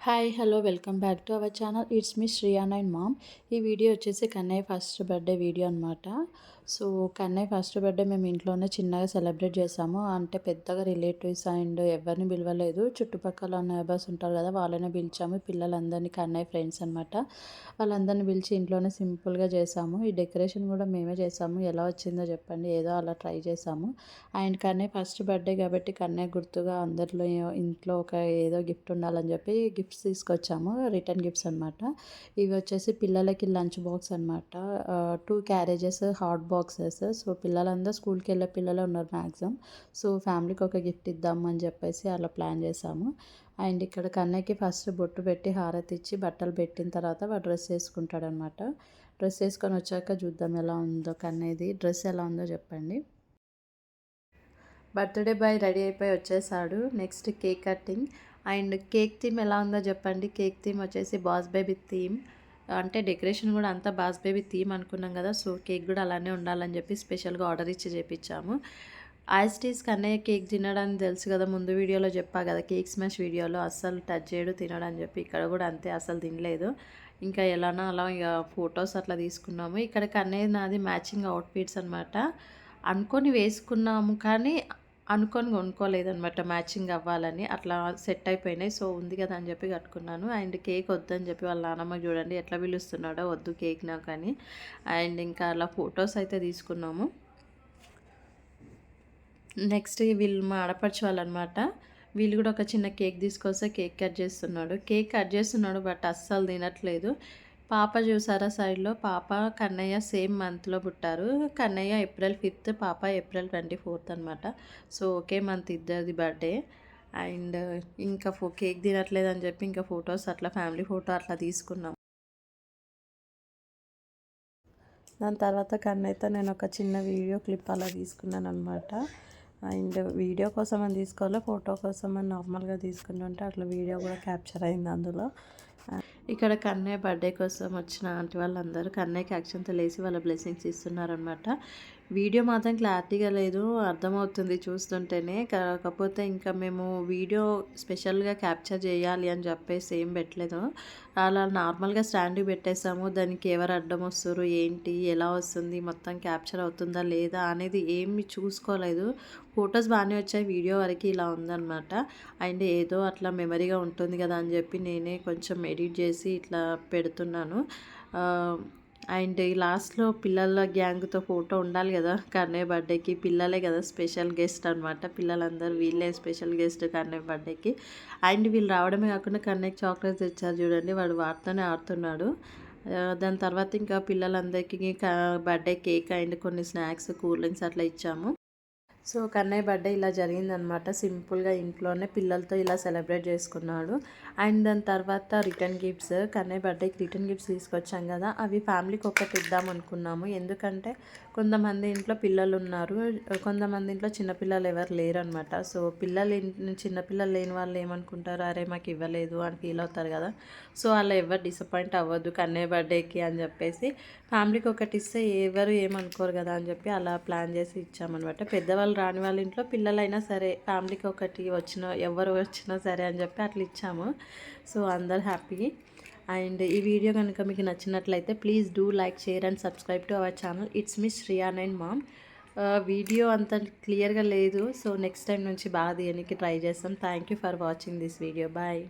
Hi hello welcome back to our channel it's me Shreyan and mom ఈ video వచ్చేసి Kannayya first birthday video అనమాట so Kannayya first birthday మేము ఇంట్లోనే చిన్నగా celebrate చేసాము. అంటే పెద్దగా రిలేటివ్స్ అండ్ ఎవరిని పిలవలేదు. చుట్టుపక్కల నేబర్స్ ఉంటారు కదా వాళ్ళనే పిలిచాము. పిల్లలందరినీ కన్నయ్య ఫ్రెండ్స్ అనమాట వాళ్ళందరినీ పిలిచి ఇంట్లోనే సింపుల్గా చేసాము. ఈ డెకరేషన్ కూడా మేమే చేసాము. ఎలా వచ్చిందో చెప్పండి. ఏదో అలా ట్రై చేసాము. అండ్ కన్నయ్య ఫస్ట్ బర్త్డే కాబట్టి కన్నయ్య గుర్తుగా అందరిలో ఇంట్లో ఒక ఏదో గిఫ్ట్ ఉండాలని చెప్పి గిఫ్ట్స్ తీసుకొచ్చాము. రిటర్న్ గిఫ్ట్స్ అనమాట ఇవి వచ్చేసి పిల్లలకి లంచ్ బాక్స్ అనమాట two carriages hot boxes so పిల్లలందరూ స్కూల్కి వెళ్ళే పిల్లలు ఉన్నారు మ్యాక్సిమం సో ఫ్యామిలీకి ఒక గిఫ్ట్ ఇద్దాము అని చెప్పేసి అలా ప్లాన్ చేసాము. అండ్ ఇక్కడ కన్నయ్యకి ఫస్ట్ బొట్టు పెట్టి హారతి ఇచ్చి బట్టలు పెట్టిన తర్వాత వాడు డ్రెస్ వేసుకుంటాడనమాట. డ్రెస్ వేసుకొని వచ్చాక చూద్దాం ఎలా ఉందో కన్నయ్యది. డ్రెస్ ఎలా ఉందో చెప్పండి. బర్త్డే బాయ్ రెడీ అయిపోయి వచ్చేసాడు. Next cake cutting and cake theme ఎలా ఉందో చెప్పండి. కేక్ థీమ్ వచ్చేసి బాస్ బేబీ థీమ్ అంటే డెకరేషన్ కూడా అంతా బాస్ బేబీ థీమ్ అనుకున్నాం కదా సో కేక్ కూడా అలానే ఉండాలని చెప్పి స్పెషల్గా ఆర్డర్ ఇచ్చి చేపించాము ఐస్టీస్ కన్నయ్య కేక్ తినడానికి తెలుసు కదా ముందు వీడియోలో చెప్పా కదా కేక్ స్మాష్ వీడియోలో అస్సలు టచ్ చేయడు తినడని చెప్పి ఇక్కడ కూడా అంతే అసలు తినలేదు. ఇంకా ఎలానో అలా ఇక ఫొటోస్ అట్లా తీసుకున్నాము. ఇక్కడ కన్నయ్య నాది మ్యాచింగ్ అవుట్ఫిట్స్ అనమాట అనుకొని వేసుకున్నాము కానీ అనుకొని కొనుక్కోలేదనమాట మ్యాచింగ్ అవ్వాలని అట్లా సెట్ అయిపోయినాయి. సో ఉంది కదా అని చెప్పి కట్టుకున్నాను. అండ్ కేక్ వద్దని చెప్పి వాళ్ళ నాన్నమ్మ చూడండి ఎట్లా పిలుస్తున్నాడో వద్దు కేక్ నాకు అని. అండ్ ఇంకా అలా ఫొటోస్ అయితే తీసుకున్నాము. నెక్స్ట్ వీళ్ళు మా ఆడపడిచి వాళ్ళనమాట వీళ్ళు కూడా ఒక చిన్న కేక్ తీసుకొస్తే కేక్ కట్ చేస్తున్నాడు. కేక్ కట్ చేస్తున్నాడు బట్ అస్సలు తినట్లేదు. పాప చూసారా సైడ్లో? పాప కన్నయ్య సేమ్ మంత్లో పుట్టారు. కన్నయ్య ఏప్రిల్ ఫిఫ్త్ పాప ఏప్రిల్ ట్వంటీ ఫోర్త్ అనమాట సో ఒకే మంత్ ఇద్దరిది బర్త్డే. అండ్ ఇంకా ఫో కేక్ తినట్లేదని చెప్పి ఇంకా ఫొటోస్ అట్లా ఫ్యామిలీ ఫోటో అట్లా తీసుకున్నాం. దాని తర్వాత కన్నయ్యతో నేను ఒక చిన్న వీడియో క్లిప్ అలా తీసుకున్నాను అనమాట అండ్ వీడియో కోసం అని తీసుకోవాలి ఫోటో కోసం అని నార్మల్గా తీసుకుంటుంటే అట్లా వీడియో కూడా క్యాప్చర్ అయింది అందులో. ఇక్కడ కన్నయ్య బర్త్డే కోసం వచ్చిన ఆంటీ వాళ్ళందరూ కన్నయ్యకి అక్షంతలు లేసి వాళ్ళ బ్లెస్సింగ్స్ ఇస్తున్నారనమాట వీడియో మాత్రం క్లారిటీగా లేదు అర్థమవుతుంది చూస్తుంటేనే. కాకపోతే ఇంకా మేము వీడియో స్పెషల్గా క్యాప్చర్ చేయాలి అని చెప్పేసి ఏం పెట్టలేదు. అలా నార్మల్గా స్టాండ్ పెట్టేసాము. దానికి ఎవరు అడ్డం వస్తారు ఏంటి ఎలా వస్తుంది మొత్తం క్యాప్చర్ అవుతుందా లేదా అనేది ఏమి చూసుకోలేదు. ఫొటోస్ బాగానే వచ్చాయి వీడియో వరకు ఇలా ఉందన్నమాట. అండ్ ఏదో అట్లా మెమరీగా ఉంటుంది కదా అని చెప్పి నేనే కొంచెం ఎడిట్ చేసి ఇట్లా పెడుతున్నాను. అండ్ ఈ లాస్ట్లో పిల్లల గ్యాంగ్తో ఫోటో ఉండాలి కదా కన్నయ్య బర్త్డేకి. పిల్లలే కదా స్పెషల్ గెస్ట్ అనమాట పిల్లలందరూ వీళ్ళే స్పెషల్ గెస్ట్ కన్నయ్య బర్త్డేకి. అండ్ వీళ్ళు రావడమే కాకుండా కన్నయ్యకి చాక్లెట్స్ తెచ్చారు చూడండి. వాడు వాటితోనే ఆడుతున్నాడు. దాని తర్వాత ఇంకా పిల్లలందరికీ బర్త్డే కేక్ అండ్ కొన్ని స్నాక్స్ కూల్ డ్రింక్స్ అట్లా ఇచ్చాము. సో కన్నయ్య బర్త్డే ఇలా జరిగిందనమాట. సింపుల్గా ఇంట్లోనే పిల్లలతో ఇలా సెలబ్రేట్ చేసుకున్నాడు. అండ్ దాని తర్వాత రిటర్న్ గిఫ్ట్స్ కన్నయ్య బర్త్డేకి రిటర్న్ గిఫ్ట్స్ తీసుకొచ్చాం కదా అవి ఫ్యామిలీకి ఒకటి ఇద్దాం అనుకున్నాము. ఎందుకంటే కొంతమంది ఇంట్లో పిల్లలు ఉన్నారు కొంతమంది ఇంట్లో చిన్నపిల్లలు ఎవరు లేరు అనమాట సో పిల్లలు చిన్నపిల్లలు లేని వాళ్ళు ఏమనుకుంటారు? అరే మాకు ఇవ్వలేదు అని ఫీల్ అవుతారు కదా. సో అలా ఎవరు డిసప్పాయింట్ అవ్వద్దు కన్నే బర్త్డేకి అని చెప్పేసి ఫ్యామిలీకి ఒకటి ఇస్తే ఎవరు ఏమనుకోరు కదా అని చెప్పి అలా ప్లాన్ చేసి ఇచ్చామన్నమాట పెద్దవాళ్ళు రాని వాళ్ళ ఇంట్లో పిల్లలైనా సరే ఫ్యామిలీకి ఒకటి వచ్చిన ఎవరు వచ్చినా సరే అని చెప్పి అట్లా ఇచ్చాము. సో అందరు హ్యాపీ. అండ్ ఈ వీడియో కనుక మీకు నచ్చినట్లయితే please do like share and subscribe to our channel. It's miss Shriyan and mom video అంత క్లియర్గా లేదు. సో నెక్స్ట్ టైం నుంచి బాగా తీయడానికి ట్రై చేస్తాం. Thank you for watching this video bye